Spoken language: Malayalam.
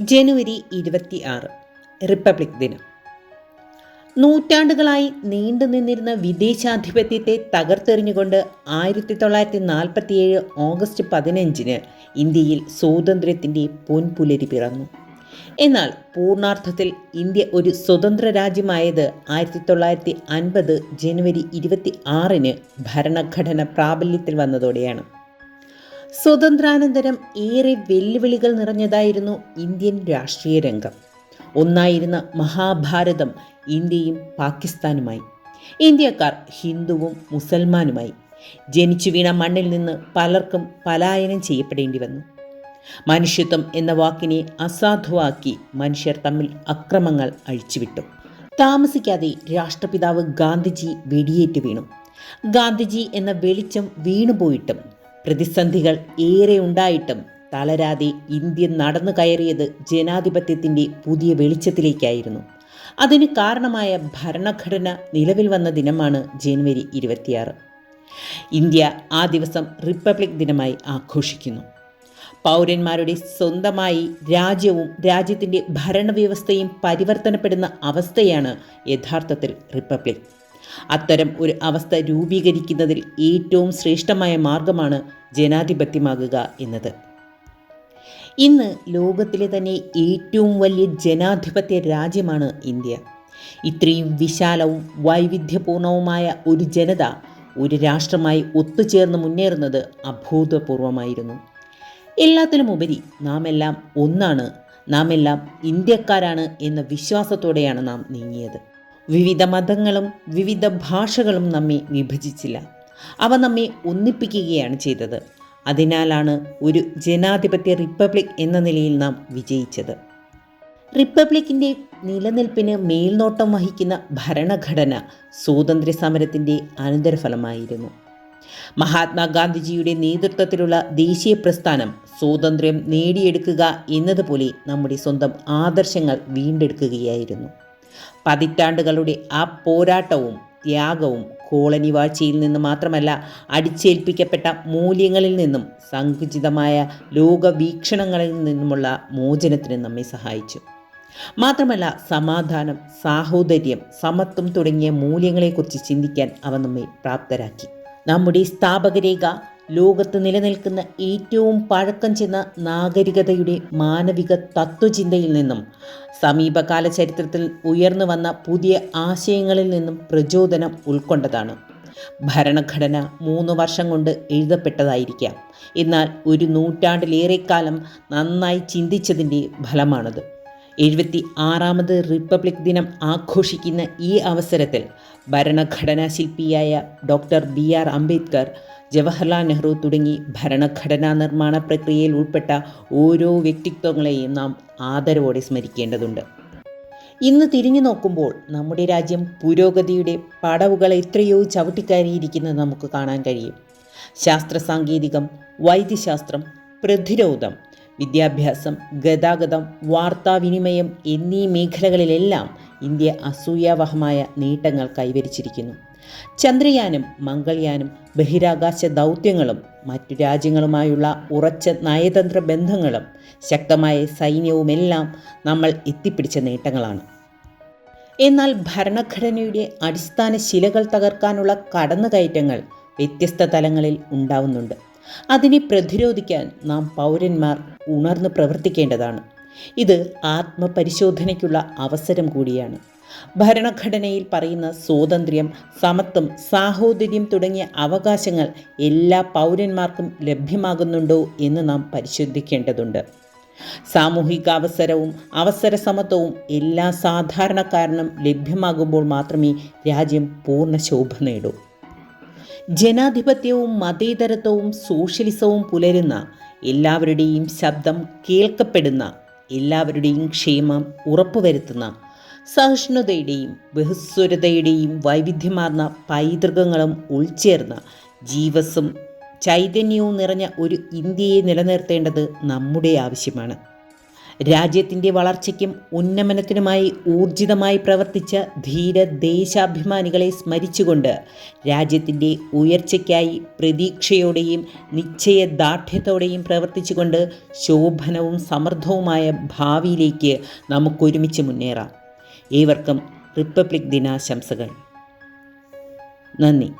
ജനുവരി ഇരുപത്തി ആറ് റിപ്പബ്ലിക് ദിനം. നൂറ്റാണ്ടുകളായി നീണ്ടു നിന്നിരുന്ന വിദേശാധിപത്യത്തെ തകർത്തെറിഞ്ഞുകൊണ്ട് ആയിരത്തി തൊള്ളായിരത്തി നാൽപ്പത്തിയേഴ് ഓഗസ്റ്റ് പതിനഞ്ചിന് ഇന്ത്യയിൽ സ്വാതന്ത്ര്യത്തിന്റെ പൊൻപുലരി പിറന്നു. എന്നാൽ പൂർണാർത്ഥത്തിൽ ഇന്ത്യ ഒരു സ്വതന്ത്ര രാജ്യമായത് ആയിരത്തി തൊള്ളായിരത്തി അൻപത് ജനുവരി ഇരുപത്തി ആറിന് ഭരണഘടന പ്രാബല്യത്തിൽ വന്നതോടെയാണ്. സ്വതന്ത്രാനന്തരം ഏറെ വെല്ലുവിളികൾ നിറഞ്ഞതായിരുന്നു ഇന്ത്യൻ രാഷ്ട്രീയ രംഗം. ഒന്നായിരുന്ന മഹാഭാരതം ഇന്ത്യയും പാകിസ്ഥാനുമായി. ഇന്ത്യക്കാർ ഹിന്ദുവും മുസൽമാനുമായി. ജനിച്ചു വീണ മണ്ണിൽ നിന്ന് പലർക്കും പലായനം ചെയ്യപ്പെടേണ്ടി വന്നു. മനുഷ്യത്വം എന്ന വാക്കിനെ അസാധുവാക്കി മനുഷ്യർ തമ്മിൽ അക്രമങ്ങൾ അഴിച്ചുവിട്ടു. താമസിക്കാതെ രാഷ്ട്രപിതാവ് ഗാന്ധിജി വെടിയേറ്റ് വീണു. ഗാന്ധിജി എന്ന വെളിച്ചം വീണുപോയിട്ടും പ്രതിസന്ധികൾ ഏറെ ഉണ്ടായിട്ടും തളരാതെ ഇന്ത്യ നടന്നു കയറിയത് ജനാധിപത്യത്തിന്റെ പുതിയ വെളിച്ചത്തിലേക്കായിരുന്നു. അതിന് കാരണമായ ഭരണഘടന നിലവിൽ വന്ന ദിനമാണ് ജനുവരി ഇരുപത്തിയാറ്. ഇന്ത്യ ആ ദിവസം റിപ്പബ്ലിക് ദിനമായി ആഘോഷിക്കുന്നു. പൗരന്മാരുടെ സ്വന്തമായി രാജ്യവും രാജ്യത്തിന്റെ ഭരണവ്യവസ്ഥയും പരിവർത്തനപ്പെടുന്ന അവസ്ഥയാണ് യഥാർത്ഥത്തിൽ റിപ്പബ്ലിക്. അത്തരം ഒരു അവസ്ഥ രൂപീകരിക്കുന്നതിൽ ഏറ്റവും ശ്രേഷ്ഠമായ മാർഗമാണ് ജനാധിപത്യമാകുക എന്നത്. ഇന്ന് ലോകത്തിലെ തന്നെ ഏറ്റവും വലിയ ജനാധിപത്യ രാജ്യമാണ് ഇന്ത്യ. ഇത്രയും വിശാലവും വൈവിധ്യപൂർണവുമായ ഒരു ജനത ഒരു രാഷ്ട്രമായി ഒത്തുചേർന്ന് മുന്നേറുന്നത് അഭൂതപൂർവമായിരുന്നു. എല്ലാത്തിലുമുപരി നാം എല്ലാം ഒന്നാണ് നാം എല്ലാം ഇന്ത്യക്കാരാണ് എന്ന വിശ്വാസത്തോടെയാണ് നാം നീങ്ങിയത്. വിവിധ മതങ്ങളും വിവിധ ഭാഷകളും നമ്മെ വിഭജിച്ചില്ല. അവ നമ്മെ ഒന്നിപ്പിക്കുകയാണ് ചെയ്തത്. അതിനാലാണ് ഒരു ജനാധിപത്യ റിപ്പബ്ലിക് എന്ന നിലയിൽ നാം വിജയിച്ചത്. റിപ്പബ്ലിക്കിന്റെ നിലനിൽപ്പിന് മേൽനോട്ടം വഹിക്കുന്ന ഭരണഘടന സ്വാതന്ത്ര്യ സമരത്തിന്റെ അനന്തരഫലമായിരുന്നു. മഹാത്മാഗാന്ധിജിയുടെ നേതൃത്വത്തിലുള്ള ദേശീയ പ്രസ്ഥാനം സ്വാതന്ത്ര്യം നേടിയെടുക്കുക എന്നതുപോലെ നമ്മുടെ സ്വന്തം ആദർശങ്ങൾ വീണ്ടെടുക്കുകയായിരുന്നു. പതിറ്റാണ്ടുകളുടെ ആ പോരാട്ടവും ത്യാഗവും കോളനി വാഴ്ചയിൽ നിന്ന് മാത്രമല്ല അടിച്ചേൽപ്പിക്കപ്പെട്ട മൂല്യങ്ങളിൽ നിന്നും സങ്കുചിതമായ ലോകവീക്ഷണങ്ങളിൽ നിന്നുമുള്ള മോചനത്തിന് നമ്മെ സഹായിച്ചു. മാത്രമല്ല സമാധാനം സാഹോദര്യം സമത്വം തുടങ്ങിയ മൂല്യങ്ങളെക്കുറിച്ച് ചിന്തിക്കാൻ അവ നമ്മെ പ്രാപ്തരാക്കി. നമ്മുടെ സ്ഥാപകരേഖ ലോകത്ത് നിലനിൽക്കുന്ന ഏറ്റവും പഴക്കം ചെന്ന നാഗരികതയുടെ മാനവിക തത്വചിന്തയിൽ നിന്നും സമീപകാല ചരിത്രത്തിൽ ഉയർന്നു വന്ന പുതിയ ആശയങ്ങളിൽ നിന്നും പ്രചോദനം ഉൾക്കൊണ്ടതാണ്. ഭരണഘടന മൂന്ന് വർഷം കൊണ്ട് എഴുതപ്പെട്ടതായിരിക്കാം. എന്നാൽ ഒരു നൂറ്റാണ്ടിലേറെക്കാലം നന്നായി ചിന്തിച്ചതിന്റെ ഫലമാണത്. എഴുപത്തി ആറാമത് റിപ്പബ്ലിക് ദിനം ആഘോഷിക്കുന്ന ഈ അവസരത്തിൽ ഭരണഘടനാ ശില്പിയായ doctor B R Ambedkar Jawaharlal Nehru തുടങ്ങി ഭരണഘടനാ നിർമ്മാണ പ്രക്രിയയിൽ ഉൾപ്പെട്ട ഓരോ വ്യക്തിത്വങ്ങളെയും നാം ആദരവോടെ സ്മരിക്കേണ്ടതുണ്ട്. ഇന്ന് തിരിഞ്ഞു നോക്കുമ്പോൾ നമ്മുടെ രാജ്യം പുരോഗതിയുടെ പടവുകൾ എത്രയോ ചവിട്ടിക്കയറിയിരിക്കുന്നത് നമുക്ക് കാണാൻ കഴിയും. ശാസ്ത്ര സാങ്കേതികം വൈദ്യശാസ്ത്രം പ്രതിരോധം വിദ്യാഭ്യാസം ഗതാഗതം വാർത്താവിനിമയം എന്നീ മേഖലകളിലെല്ലാം ഇന്ത്യ അസൂയാവഹമായ നേട്ടങ്ങൾ കൈവരിച്ചിരിക്കുന്നു. ചന്ദ്രയാനും മംഗൾയാനും ബഹിരാകാശ ദൗത്യങ്ങളും മറ്റു രാജ്യങ്ങളുമായുള്ള ഉറച്ച നയതന്ത്ര ബന്ധങ്ങളും ശക്തമായ സൈന്യവുമെല്ലാം നമ്മൾ എത്തിപ്പിടിച്ച നേട്ടങ്ങളാണ്. എന്നാൽ ഭരണഘടനയുടെ അടിസ്ഥാന ശിലകൾ തകർക്കാനുള്ള കടന്നുകയറ്റങ്ങൾ വ്യത്യസ്ത തലങ്ങളിൽ ഉണ്ടാവുന്നുണ്ട്. അതിനെ പ്രതിരോധിക്കാൻ നാം പൗരന്മാർ ഉണർന്ന് പ്രവർത്തിക്കേണ്ടതാണ്. ഇത് ആത്മപരിശോധനയ്ക്കുള്ള അവസരം കൂടിയാണ്. ഭരണഘടനയിൽ പറയുന്ന സ്വാതന്ത്ര്യം സമത്വം സാഹോദര്യം തുടങ്ങിയ അവകാശങ്ങൾ എല്ലാ പൗരന്മാർക്കും ലഭ്യമാകുന്നുണ്ടോ എന്ന് നാം പരിശോധിക്കേണ്ടതുണ്ട്. സാമൂഹിക അവസരവും അവസര സമത്വവും എല്ലാ സാധാരണക്കാരനും ലഭ്യമാകുമ്പോൾ മാത്രമേ രാജ്യം പൂർണ ശോഭ നേടൂ. ജനാധിപത്യവും മതേതരത്വവും സോഷ്യലിസവും പുലരുന്ന എല്ലാവരുടെയും ശബ്ദം കേൾക്കപ്പെടുന്ന എല്ലാവരുടെയും ക്ഷേമം ഉറപ്പുവരുത്തുന്ന സഹിഷ്ണുതയുടെയും ബഹുസ്വരതയുടെയും വൈവിധ്യമാർന്ന പൈതൃകങ്ങളും ഉൾച്ചേർന്ന ജീവസും ചൈതന്യവും നിറഞ്ഞ ഒരു ഇന്ത്യയെ നിലനിർത്തേണ്ടത് നമ്മുടെ ആവശ്യമാണ്. രാജ്യത്തിന്റെ വളർച്ചയ്ക്കും ഉന്നമനത്തിനുമായി ഊർജിതമായി പ്രവർത്തിച്ച ധീര ദേശാഭിമാനികളെ സ്മരിച്ചുകൊണ്ട് രാജ്യത്തിന്റെ ഉയർച്ചയ്ക്കായി പ്രതീക്ഷയോടെയും നിശ്ചയദാർഢ്യത്തോടെയും പ്രവർത്തിച്ചുകൊണ്ട് ശോഭനവും സമൃദ്ധവുമായ ഭാവിയിലേക്ക് നമുക്കൊരുമിച്ച് മുന്നേറാം. ഏവർക്കും റിപ്പബ്ലിക് ദിനാശംസകൾ. നന്ദി.